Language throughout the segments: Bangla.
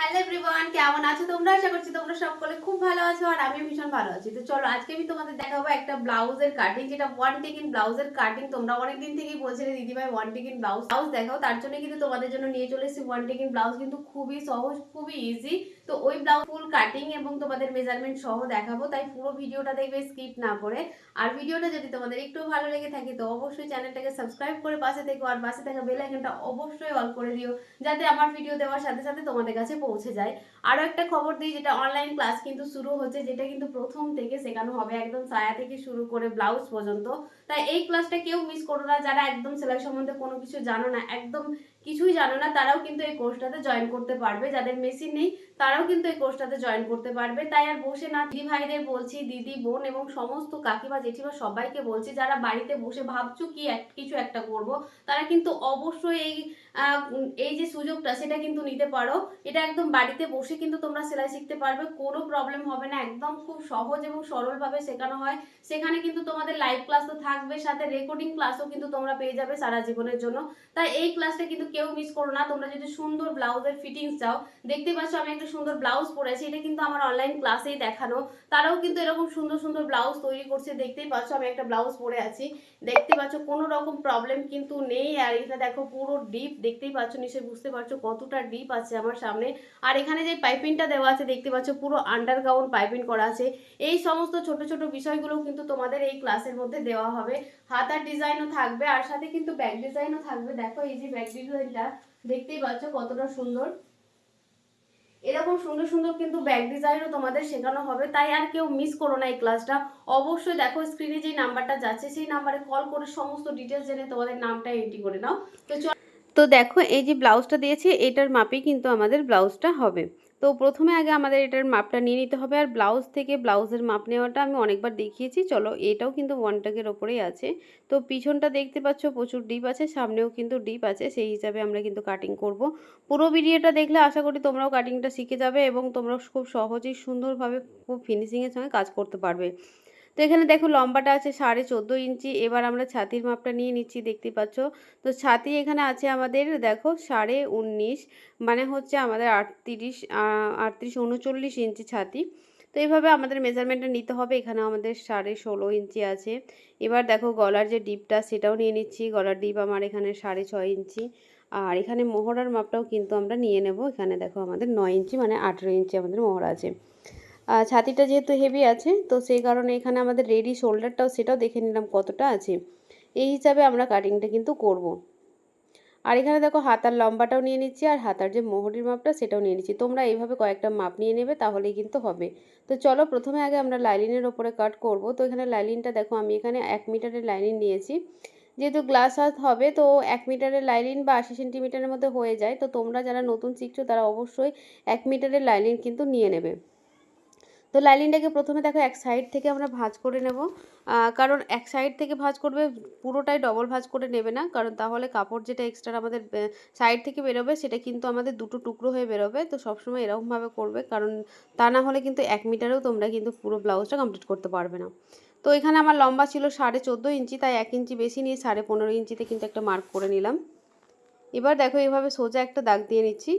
হ্যালো এভরিওয়ান কেমন আছো তোমরা? আশা করছি তোমরা সকলে খুব ভালো আছো আর আমি ভীষণ ভালো আছি। তো চলো, আজকে আমি তোমাদের দেখাবো একটা ব্লাউজের কাটিং যেটা ওয়ান টেকিন ব্লাউজের কাটিং তোমরা অনেকদিন থেকেই বলছিলে দিদিভাই ওয়ান টেকিন ব্লাউজ ব্লাউজ দেখাও। তার জন্য কিন্তু তোমাদের জন্য নিয়ে চলে এসেছি ওয়ান টেকিন ব্লাউজ। কিন্তু খুবই সহজ, খুবই ইজি তো ওই ব্লাউজ ফুল কাটিং এবং তোমাদের মেজারমেন্ট সহ দেখাবো, তাই পুরো ভিডিওটা দেখবে স্কিপ না করে। আর ভিডিওটা যদি তোমাদের একটু ভালো লেগে থাকে, তো অবশ্যই চ্যানেলটাকে সাবস্ক্রাইব করে পাশে থেকো, আর পাশে থাকা বেল আইকনটা অবশ্যই অল করে দিও, যাতে আমার ভিডিও দেওয়ার সাথে সাথে তোমাদের কাছে পৌঁছে যায়। আরও একটা খবর দিই, যেটা অনলাইন ক্লাস কিন্তু শুরু হচ্ছে, যেটা কিন্তু প্রথম থেকে শেখানো হবে, একদম সায়া থেকে শুরু করে ব্লাউজ পর্যন্ত। তাই এই ক্লাসটা কেউ মিস করো না, যারা একদম সেলাই সম্বন্ধে কোনো কিছু জানো না, একদম কিছুই জানো না, তারাও কিন্তু এই কোর্সটাতে জয়েন করতে পারবে। যাদের মেশিন নেই, তারাও কিন্তু এই কোর্সটাতে জয়েন করতে পারবে। তাই আর বসে না, দিদি ভাইদের বলছি, দিদি বোন এবং সমস্ত কাকিমা, জেঠিমা সবাইকে বলছি, যারা বাড়িতে বসে ভাবছ কি এক- কিছু একটা করব, তারা কিন্তু অবশ্যই এই এই যে সুযোগটা, সেটা কিন্তু নিতে পারো। এটা একদম বাড়িতে বসে কিন্তু তোমরা সেলাই শিখতে পারবে। কোনো প্রবলেম হবে না। একদম খুব সহজ এবং সরলভাবে শেখানো হয়। সেখানে কিন্তু তোমাদের লাইভ ক্লাস তো থাকবে, সাথে রেকর্ডিং ক্লাসও কিন্তু তোমরা পেয়ে যাবে সারা জীবনের জন্য। তাই এই ক্লাসটা কিন্তু কেউ মিস করো না। তোমরা যদি সুন্দর ব্লাউজের ফিটিংস চাও, দেখতে পাচ্ছ আমি একটা সুন্দর ব্লাউজ পরেছি এটা কিন্তু আমার অনলাইন ক্লাসেই দেখানো। তারাও কিন্তু এরকম সুন্দর সুন্দর ব্লাউজ তৈরি করছে। দেখতেই পাচ্ছ আমি একটা ব্লাউজ পরে আছি। দেখতে পাচ্ছ কোনো রকম প্রবলেম কিন্তু নেই। আর এটা দেখো পুরো ডিপ দেখতেই পাচ্ছ, নিশ্চয়ই বুঝতে পারছ কতটা ডিপ আছে আমার সামনে। আর এখানে যে পাইপিংটা দেওয়া আছে, দেখতে পাচ্ছ পুরো আন্ডারগ্রাউন্ড পাইপিং করা আছে। এই সমস্ত ছোট ছোট বিষয়গুলো কিন্তু তোমাদের এই ক্লাসের মধ্যে দেওয়া হবে। হাতার ডিজাইনও থাকবে, আর সাথে কিন্তু ব্যাক ডিজাইনও থাকবে। দেখো এই যে ব্যাক ডিজাইনটা দেখতেই পাচ্ছ কতটা সুন্দর। এরকম সুন্দর সুন্দর কিন্তু ব্যাক ডিজাইনও তোমাদের শেখানো হবে, তাই আর কেউ মিস করো না এই ক্লাসটা অবশ্যই দেখো স্ক্রিনে যে নাম্বারটা যাচ্ছে, সেই নাম্বারে কল করে সমস্ত ডিটেলস জেনে তোমাদের নামটা এন্ট্রি করে নাও। তো তো দেখো, এই যে ব্লাউজটা দিয়েছি, এটার মাপেই কিন্তু আমাদের ব্লাউজটা হবে। তো প্রথমে আগে আমাদের এটার মাপটা নিয়ে নিতে হবে, আর ব্লাউজ থেকে ব্লাউজের মাপ নেওয়াটা আমি অনেকবার দেখিয়েছি। চলো, এটাও কিন্তু ওয়ান টাকের ওপরেই আছে। তো পিছনটা দেখতে পাচ্ছ, প্রচুর ডিপ আছে, সামনেও কিন্তু ডিপ আছে, সেই হিসাবে আমরা কিন্তু কাটিং করব। পুরো ভিডিওটা দেখলে আশা করি তোমরাও কাটিংটা শিখে যাবে এবং তোমরা খুব সহজেই সুন্দরভাবে, খুব ফিনিশিংয়ের সঙ্গে কাজ করতে পারবে। তো এখানে দেখো লম্বাটা আছে সাড়ে চোদ্দ ইঞ্চি। এবার আমরা ছাতির মাপটা নিয়ে নিচ্ছি, দেখতে পাচ্ছ? তো ছাতি এখানে আছে আমাদের, দেখো, সাড়ে উনিশ মানে হচ্ছে আমাদের আটত্রিশ আটত্রিশ উনচল্লিশ ইঞ্চি ছাতি। তো এইভাবে আমাদের মেজারমেন্টটা নিতে হবে এখানে আমাদের সাড়ে ষোলো ইঞ্চি আছে। এবার দেখো গলার যে ডিপটা, সেটাও নিয়ে নিচ্ছি। গলার ডিপ আমার এখানে সাড়ে ছয় ইঞ্চি। আর এখানে মোহরার মাপটাও কিন্তু আমরা নিয়ে নেব। এখানে দেখো আমাদের নয় ইঞ্চি মানে আঠেরো ইঞ্চি আমাদের মোহরা আছে। ছাতিটা যেহেতু হেভি আছে, তো সেই কারণে এখানে আমাদের রেডি শোল্ডারটাও সেটাও দেখে নিলাম কতটা আছে। এই হিসাবে আমরা কাটিংটা কিন্তু করব। আর এখানে দেখো হাতার লম্বাটাও নিয়ে নিচ্ছি, আর হাতার যে মোহরির মাপটা সেটাও নিয়ে নিচ্ছি। তোমরা এইভাবে কয়েকটা মাপ নিয়ে নেবে, তাহলেই কিন্তু হবে। তো চলো প্রথমে আগে আমরা লাইলিনের ওপরে কাট করব। তো এখানে লাইলিনটা দেখো, আমি এখানে এক মিটারের লাইলিন নিয়েছি। যেহেতু গ্লাস হাত হবে, তো এক মিটারের লাইলিন বা আশি সেন্টিমিটারের মধ্যে হয়ে যায়। তো তোমরা যারা নতুন শিখছো, তারা অবশ্যই এক মিটারের লাইলিন কিন্তু নিয়ে নেবে। তো লাইলিনটাকে প্রথমে দেখো এক সাইড থেকে আমরা ভাঁজ করে নেব। কারণ এক সাইড থেকে ভাঁজ করবে, পুরোটাই ডবল ভাঁজ করে নেবে না। কারণ তাহলে কাপড় যেটা এক্সট্রা আমাদের সাইড থেকে বেরোবে, সেটা কিন্তু আমাদের দুটো টুকরো হয়ে বেরোবে। তো সবসময় এরকমভাবে করবে, কারণ তা না হলে কিন্তু এক মিটারেও তোমরা কিন্তু পুরো ব্লাউজটা কমপ্লিট করতে পারবে না। তো এখানে আমার লম্বা ছিল সাড়ে চোদ্দ ইঞ্চি, তাই এক ইঞ্চি বেশি নিয়ে সাড়ে পনেরো ইঞ্চিতে কিন্তু একটা মার্ক করে নিলাম। এবার দেখো এইভাবে সোজা একটা দাগ দিয়ে নিচ্ছি।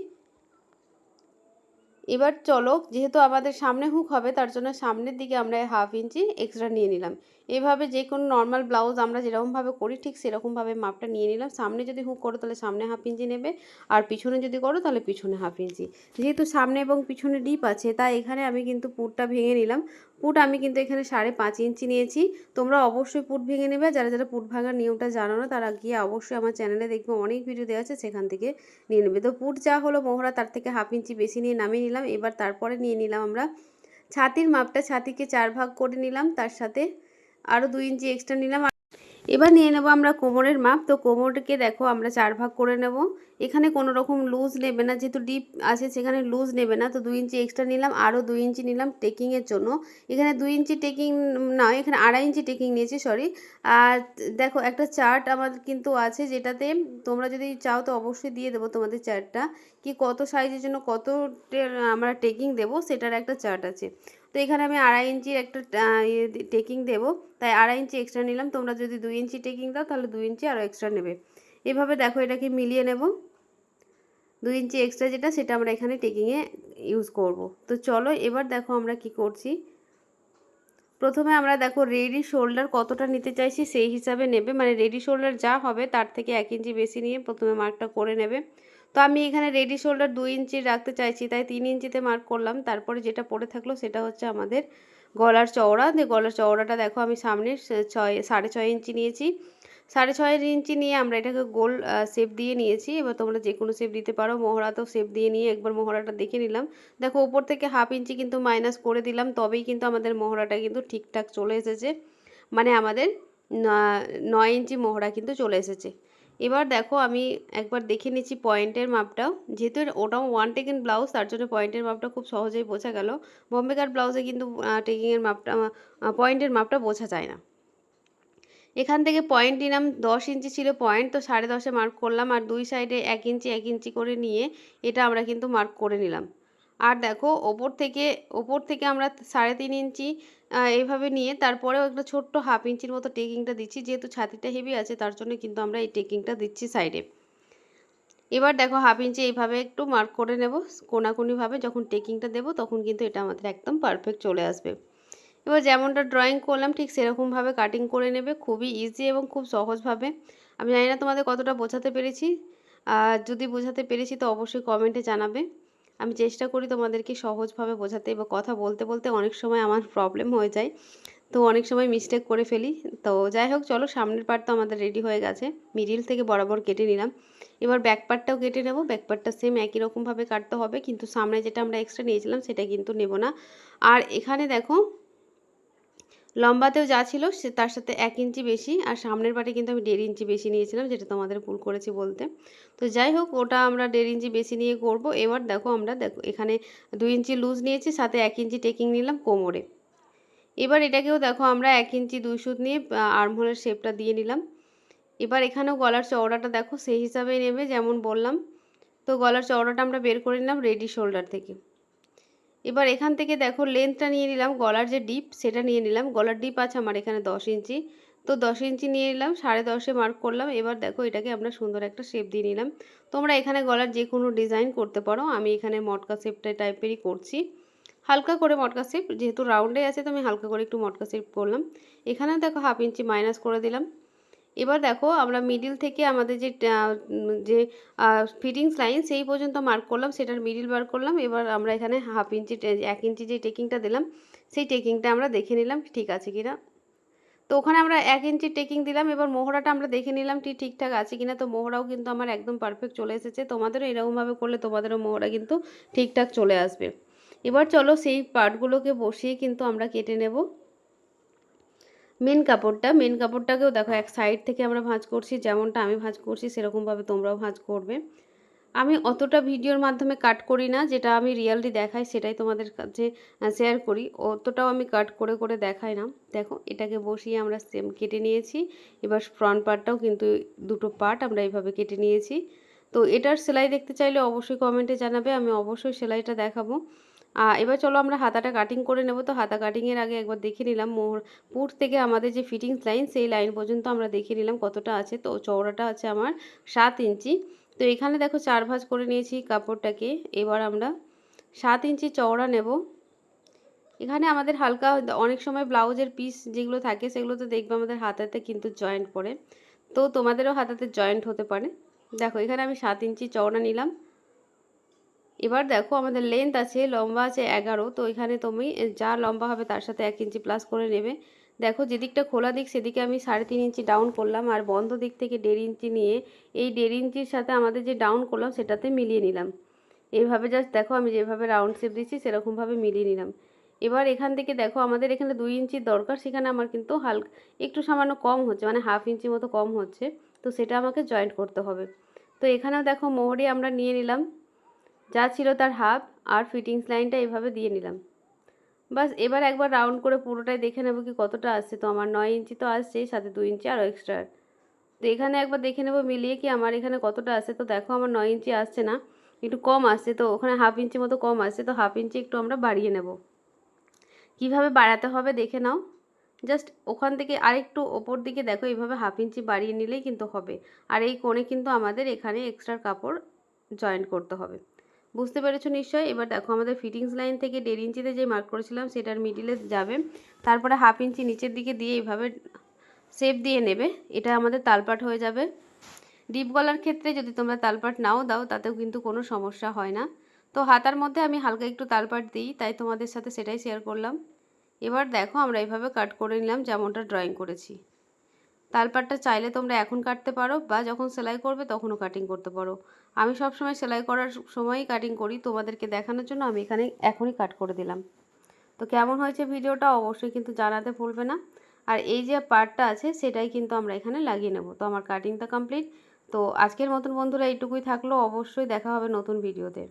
এবার চলো, যেহেতু আমাদের সামনে হুক হবে, তার জন্য সামনের দিকে আমরা হাফ ইঞ্চি এক্সট্রা নিয়ে নিলাম। এভাবে যে কোনো নর্মাল ব্লাউজ আমরা যেরকমভাবে করি, ঠিক সেরকমভাবে মাপটা নিয়ে নিলাম। সামনে যদি হুক করো, তাহলে সামনে হাফ ইঞ্চি নেবে। আর পিছনে যদি করো, তাহলে পিছনে হাফ ইঞ্চি যেহেতু সামনে এবং পিছনে ডিপ আছে, তাই এখানে আমি কিন্তু পুরটা ভেঙে নিলাম। পুট আমি কিন্তু এখানে সাড়ে পাঁচ ইঞ্চি নিয়েছি। তোমরা অবশ্যই পুট ভেঙে নেবে। যারা যারা পুট ভাঙার নিয়মটা জানো না, তারা গিয়ে অবশ্যই আমার চ্যানেলে দেখবে। অনেক ভিডিও দেওয়া আছে, সেখান থেকে নিয়ে নেবে। তো পুট যা হলো মোহরা, তার থেকে হাফ ইঞ্চি বেশি নিয়ে নামিয়ে নিলাম। এবার তারপরে নিয়ে নিলাম আমরা ছাতির মাপটা। ছাতিকে চার ভাগ করে নিলাম। তার সাথে আরও দুই ইঞ্চি এক্সট্রা নিলাম। এবার নিয়ে নেব আমরা কোমরের মাপ। তো কোমরকে দেখো আমরা চার ভাগ করে নেব। এখানে কোনো রকম লুজ নেবে না। যেহেতু ডিপ আছে, সেখানে লুজ নেবে না। তো দুই ইঞ্চি এক্সট্রা নিলাম আরও দুই ইঞ্চি নিলাম টেকিংয়ের জন্য। এখানে দুই ইঞ্চি টেকিং না, এখানে আড়াই ইঞ্চি টেকিং নিয়েছি সরি আর দেখো একটা চার্ট আমার কিন্তু আছে যেটাতে তোমরা যদি চাও তো অবশ্যই দিয়ে দেবো তোমাদের চার্টটা কি কত সাইজের জন্য কত আমরা টেকিং দেবো, সেটার একটা চার্ট আছে। তো এখানে আমি আড়াই ইঞ্চির একটা টেকিং দেবো। তাই আড়াই ইঞ্চি এক্সট্রা নিলাম। তোমরা যদি দুই ইঞ্চি টেকিং দাও, তাহলে দুই ইঞ্চি আরও এক্সট্রা নেবে। এভাবে দেখো এটাকে মিলিয়ে নেব। দুই ইঞ্চি এক্সট্রা যেটা, সেটা আমরা এখানে টেকিংয়ে ইউজ করব। তো চলো, এবার দেখো আমরা কি করছি। প্রথমে আমরা দেখো রেডি শোল্ডার কতটা নিতে চাইছি সেই হিসাবে নেবে। মানে রেডি শোল্ডার যা হবে, তার থেকে এক ইঞ্চি বেশি নিয়ে প্রথমে মার্কটা করে নেবে। তো আমি এখানে রেডি শোল্ডার দুই ইঞ্চি রাখতে চাইছি, তাই তিন ইঞ্চিতে মার্ক করলাম। তারপরে যেটা পড়ে থাকল সেটা হচ্ছে আমাদের গলার চওড়া। দিয়ে গলার চওড়াটা দেখো আমি সামনে ছয়, সাড়ে ছয় ইঞ্চি নিয়েছি। সাড়ে ছয় ইঞ্চি নিয়ে আমরা এটাকে গোল শেপ দিয়ে নিয়েছি। এবার তোমরা যে কোনো শেপ দিতে পারো। মহড়াতেও শেপ দিয়ে নিয়ে একবার মহড়াটা দেখে নিলাম। দেখো ওপর থেকে হাফ ইঞ্চি কিন্তু মাইনাস করে দিলাম। তবেই কিন্তু আমাদের মহড়াটা কিন্তু ঠিকঠাক চলে এসেছে। মানে আমাদের নয় ইঞ্চি মহড়া কিন্তু চলে এসেছে। এবার দেখো আমি একবার দেখে নিচ্ছি পয়েন্টের মাপটা যেহেতু ওটাও ওয়ান টেকিং ব্লাউজ তার জন্য পয়েন্টের মাপটা খুব সহজেই বোঝা গেল। বম্বে ব্লাউজে কিন্তু টেকিংয়ের মাপটা পয়েন্টের মাপটা বোঝা যায় না। এখান থেকে পয়েন্ট নিলাম, দশ ইঞ্চি ছিল পয়েন্ট তো সাড়ে দশে মার্ক করলাম, আর দুই সাইডে এক ইঞ্চি এক ইঞ্চি করে নিয়ে এটা আমরা কিন্তু মার্ক করে নিলাম। আর দেখো ওপর থেকে ওপর থেকে আমরা সাড়ে তিন ইঞ্চি এইভাবে নিয়ে তারপরেও একটা ছোট্ট হাফ ইঞ্চির মতো টেকিংটা দিচ্ছি, যেহেতু ছাতিটা হেভি আছে, তার জন্য কিন্তু আমরা এই টেকিংটা দিচ্ছি সাইডে এবার দেখো হাফ ইঞ্চি এইভাবে একটু মার্ক করে নেব, কোনাকুনিভাবে যখন টেকিংটা দেবো তখন কিন্তু এটা আমাদের একদম পারফেক্ট চলে আসবে। এবার যেমনটা ড্রয়িং করলাম, ঠিক সেরকমভাবে কাটিং করে নেবে, খুবই ইজি এবং খুব সহজভাবে। আমি জানি না তোমাদের কতটা বোঝাতে পেরেছি, আর যদি বোঝাতে পেরেছি তো অবশ্যই কমেন্টে জানাবে। আমি চেষ্টা করি তোমাদেরকে সহজভাবে বোঝাতে বা কথা বলতে বলতে অনেক সময় আমার প্রবলেম হয়ে যায়। তো অনেক সময় মিস্টেক করে ফেলি। তো যাই হোক, চলো সামনের পার্ট তো আমাদের রেডি হয়ে গেছে। মিডিল থেকে বরাবর কেটে নিলাম। এবার ব্যাক পার্টটাও কেটে নেব। ব্যাক পার্টটা সেম একই রকমভাবে কাটতে হবে। কিন্তু সামনে যেটা আমরা এক্সট্রা নিয়েছিলাম সেটা কিন্তু নেব না। আর এখানে দেখো লম্বাতেও যা ছিল সে তার সাথে এক ইঞ্চি বেশি, আর সামনের পাটে কিন্তু আমি দেড় ইঞ্চি বেশি নিয়েছিলাম, যেটা তোমাদের ভুল করেছি বলতে। তো যাই হোক, ওটা আমরা দেড় ইঞ্চি বেশি নিয়ে করব। এবার দেখো আমরা, দেখো, এখানে দুই ইঞ্চি লুজ নিয়েছি, সাথে এক ইঞ্চি টেকিং নিলাম কোমরে। এবার এটাকেও দেখো আমরা এক ইঞ্চি দুই সুত নিয়ে আর্মহোলের শেপটা দিয়ে নিলাম। এবার এখানেও গলার চওড়াটা দেখো সেই হিসাবে নেবে, যেমন বললাম। তো গলার চওড়াটা আমরা বের করে নিলাম রেডি শোল্ডার থেকে। এবার এখান থেকে দেখো লেন্থটা নিয়ে নিলাম, গলার যে ডিপ সেটা নিয়ে নিলাম। গলার ডিপ আছে আমার এখানে দশ ইঞ্চি। তো দশ ইঞ্চি নিয়ে নিলাম, সাড়ে দশে মার্ক করলাম। এবার দেখো এটাকে আমরা সুন্দর একটা শেপ দিয়ে নিলাম। তোমরা এখানে গলার যে কোনো ডিজাইন করতে পারো। আমি এখানে মটকা শেপটা টাইপেরই করছি। হালকা করে মটকা শেপ যেহেতু রাউন্ডে আছে, তো আমি হালকা করে একটু মটকা শেপ করলাম। এখানে দেখো হাফ ইঞ্চি মাইনাস করে দিলাম। এবার দেখো আমরা মিডিল থেকে আমাদের যে যে ফিটিংস লাইন সেই পর্যন্ত মার্ক করলাম, সেটার মিডিল বার করলাম, এবার আমরা এখানে হাফ ইঞ্চি এক ইঞ্চি যে টেকিংটা দিলাম, সেই টেকিংটা আমরা দেখে নিলাম, ঠিক আছে কিনা তো ওখানে আমরা এক ইঞ্চি টেকিং দিলাম, এবার মোহরাটা আমরা দেখে নিলাম ঠিক, ঠিকঠাক আছে কিনা তো মোহরাও কিন্তু আমার একদম পারফেক্ট চলে এসেছে, তোমাদেরও এরকমভাবে করলে তোমাদেরও মোহরা কিন্তু ঠিকঠাক চলে আসবে। এবার চলো সেই পার্টগুলোকে বসিয়ে কিন্তু আমরা কেটে নেব। মেন কাপড়টা মেন কাপড়টাকেও দেখো এক সাইড থেকে আমরা ভাঁজ করছি, যেমনটা আমি ভাঁজ করছি, সেরকমভাবে তোমরাও ভাঁজ করবে। আমি অতটা ভিডিওর মাধ্যমে কাট করি না, যেটা আমি রিয়ালি দেখাই, সেটাই তোমাদের কাছে শেয়ার করি। অতটাও আমি কাট করে করে দেখাই না। দেখো, এটাকে বসিয়ে আমরা সেম কেটে নিয়েছি। এবার ফ্রন্ট পার্টটাও কিন্তু দুটো পার্ট আমরা এইভাবে কেটে নিয়েছি। তো এটার সেলাই দেখতে চাইলে অবশ্যই কমেন্টে জানাবে, আমি অবশ্যই সেলাইটা দেখাবো। এবার চলো আমরা হাতাটা কাটিং করে নেব। তো হাতা কাটিংয়ের আগে একবার দেখে নিলাম মোহর পুর থেকে আমাদের যে ফিটিংস লাইন সেই লাইন পর্যন্ত আমরা দেখে নিলাম কতটা আছে। তো চওড়াটা আছে আমার সাত ইঞ্চি। তো এখানে দেখো চার ভাঁজ করে নিয়েছি কাপড়টাকে। এবার আমরা সাত ইঞ্চি চওড়া নেব। এখানে আমাদের হালকা অনেক সময় ব্লাউজের পিস যেগুলো থাকে সেগুলো তো দেখবে আমাদের হাতাতে কিন্তু জয়েন্ট পড়ে। তো তোমাদেরও হাতাতে জয়েন্ট হতে পারে। দেখো এখানে আমি সাত ইঞ্চি চওড়া নিলাম। এবার দেখো আমাদের লেন্থ আছে, লম্বা আছে এগারো, তো এখানে তুমি যা লম্বা হবে তার সাথে এক ইঞ্চি প্লাস করে নেবে। দেখো যেদিকটা খোলা দিক সেদিকে আমি সাড়ে তিন ইঞ্চি ডাউন করলাম আর বন্ধ দিক থেকে দেড় ইঞ্চি নিয়ে এই দেড় ইঞ্চির সাথে আমাদের যে ডাউন করলাম সেটাতে মিলিয়ে নিলাম। এইভাবে জাস্ট দেখো আমি যেভাবে রাউন্ড শেপ দিচ্ছি সেরকমভাবে মিলিয়ে নিলাম। এবার এখান থেকে দেখো আমাদের এখানে দুই ইঞ্চির দরকার, সেখানে আমার কিন্তু হালকা, একটু সামান্য কম হচ্ছে মানে হাফ ইঞ্চি মতো কম হচ্ছে, তো সেটা আমাকে জয়েন্ট করতে হবে। তো এখানেও দেখো মোহরি আমরা নিয়ে নিলাম। যা ছিল তার হাফ আর ফিটিংস লাইনটা এভাবে দিয়ে নিলাম। বাস এবার একবার রাউন্ড করে পুরোটাই দেখে নেব কি কতটা আসছে। তো আমার নয় ইঞ্চি তো আসছেই সাথে দু ইঞ্চি আরও এক্সট্রা তো এখানে একবার দেখে নেব মিলিয়ে কি আমার এখানে কতটা আসছে। তো দেখো আমার নয় ইঞ্চি আসছে না, একটু কম আসছে। তো ওখানে হাফ ইঞ্চি মতো কম আসছে। তো হাফ ইঞ্চি একটু আমরা বাড়িয়ে নেব। কীভাবে বাড়াতে হবে দেখে নাও। জাস্ট ওখান থেকে আরেকটু ওপর দিকে দেখো এইভাবে হাফ ইঞ্চি বাড়িয়ে নিলেই কিন্তু হবে। আর এই কোণে কিন্তু আমাদের এখানে এক্সট্রা কাপড় জয়েন্ট করতে হবে। বুঝতে পেরেছ নিশ্চয়ই এবার দেখো, আমাদের ফিটিংস লাইন থেকে দেড় ইঞ্চিতে যে মার্ক করেছিলাম, সেটার মিডিলে যাবে। তারপরে হাফ ইঞ্চি নিচের দিকে দিয়ে এইভাবে শেপ দিয়ে নেবে। এটা আমাদের তালপাট হয়ে যাবে। ডিপ গলার ক্ষেত্রে যদি তোমরা তালপাট নাও দাও, তাতেও কিন্তু কোনো সমস্যা হয় না। তো হাতার মধ্যে আমি হালকা একটু তালপাট দিই, তাই তোমাদের সাথে সেটাই শেয়ার করলাম। এবার দেখো, আমরা এইভাবে কাট করে নিলাম, যেমনটা ড্রয়িং করেছি। তালপাটটা চাইলে তোমরা এখন কাটতে পারো বা যখন সেলাই করবে তখনও কাটিং করতে পারো। আমি সব সময় সেলাই করার সময়ই কাটিং করি, তোমাদেরকে দেখানোর জন্য আমি এখানে এখনই কাট করে দিলাম। তো কেমন হয়েছে ভিডিওটা অবশ্যই কিন্তু জানাতে ভুলবে না। আর এই যে পার্টটা আছে সেটাই কিন্তু আমরা এখানে লাগিয়ে নেব। তো আমার কাটিংটা কমপ্লিট তো আজকের মতন বন্ধুরা এইটুকুই থাকল। অবশ্যই দেখা হবে নতুন ভিডিওতে।